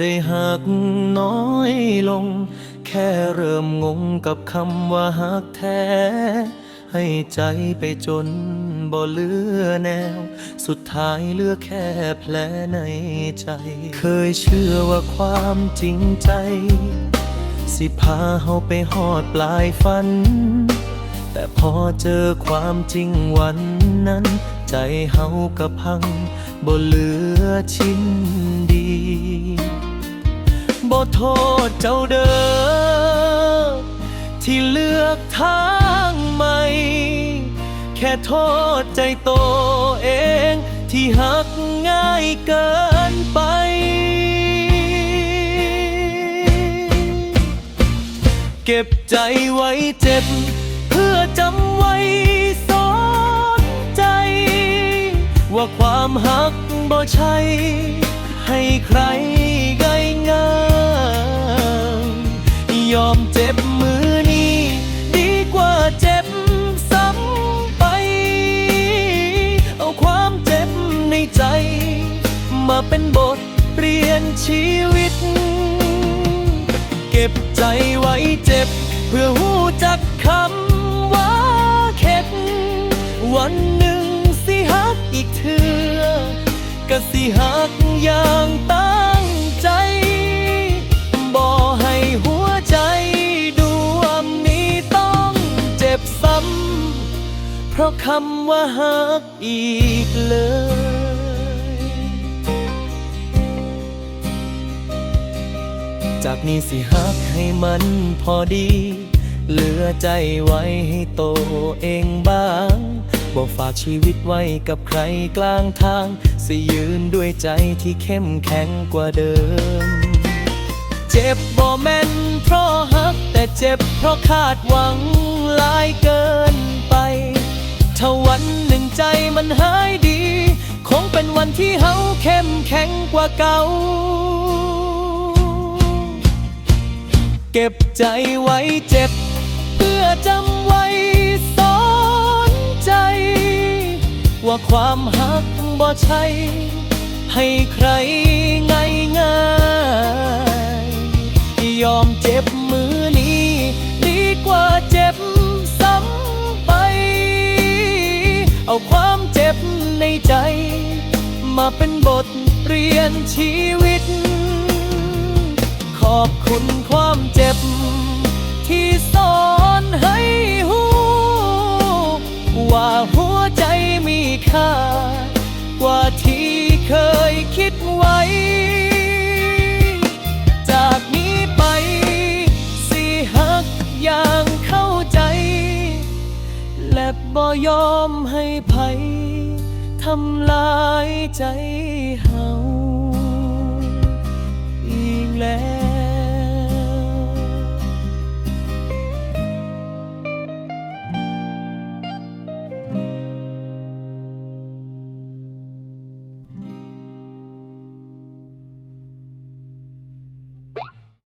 ได้หักน้อยลง แค่เริ่มงงกับคำว่าหักแท้ ให้ใจไปจนบ่เหลือแนว สุดท้ายเหลือแค่แผลในใจ เคยเชื่อว่าความจริงใจ สิพาเฮาไปหอดปลายฝัน แต่พอเจอความจริงวันนั้น ใจเฮากับพังบ่เหลือชิ้นดี บ่โทษเจ้าเด้อที่เลือกทางใหม่ แค่โทษใจตัวเอง ที่หักง่ายเกินไปเก็บใจไว้เจ็บ เพื่อจำไว้สอนใจ ว่าความหักบ่ใช่ ให้ใครง่ายง่าย ชีวิต เก็บใจไว้เจ็บ เพื่อหูจักคำว่าเข็ด วันหนึ่งสิหักอีกเถื่อก็สิหักอย่างตั้งใจ บ่ให้หัวใจดวงนี้ต้องเจ็บซ้ำ เพราะคำว่าหักอีกเลย จากนี้สิหักให้มันพอดี เหลือใจไว้ให้โตเองบ้างบ่ฝากชีวิตไว้กับใครกลางทาง สิยืนด้วยใจที่เข้มแข็งกว่าเดิม เจ็บบ่แม่นเพราะหัก แต่เจ็บเพราะคาดหวังหลายเกินไป ถ้าวันหนึ่งใจมันหายดี คงเป็นวันที่เฮาเข้มแข็งกว่าเก่า ก็บใจไว้เจ็บ เพื่อจำไว้สอนใจ ว่าความหักบ่ใช่ให้ใครง่ายง่ายยอมเจ็บมือนี้ ดีกว่าเจ็บซ้ำไป เอาความเจ็บในใจ มาเป็นบทเรียนชีวิต อบคุณความเจ็บ ที่สอนให้หูว่าหัวใจมีค่า กว่าที่เคยคิดไว้ จากนี้ไป สิหักอย่างเข้าใจ และบ่ยอมให้ไผทำลายใจเฮาอีกแล้ว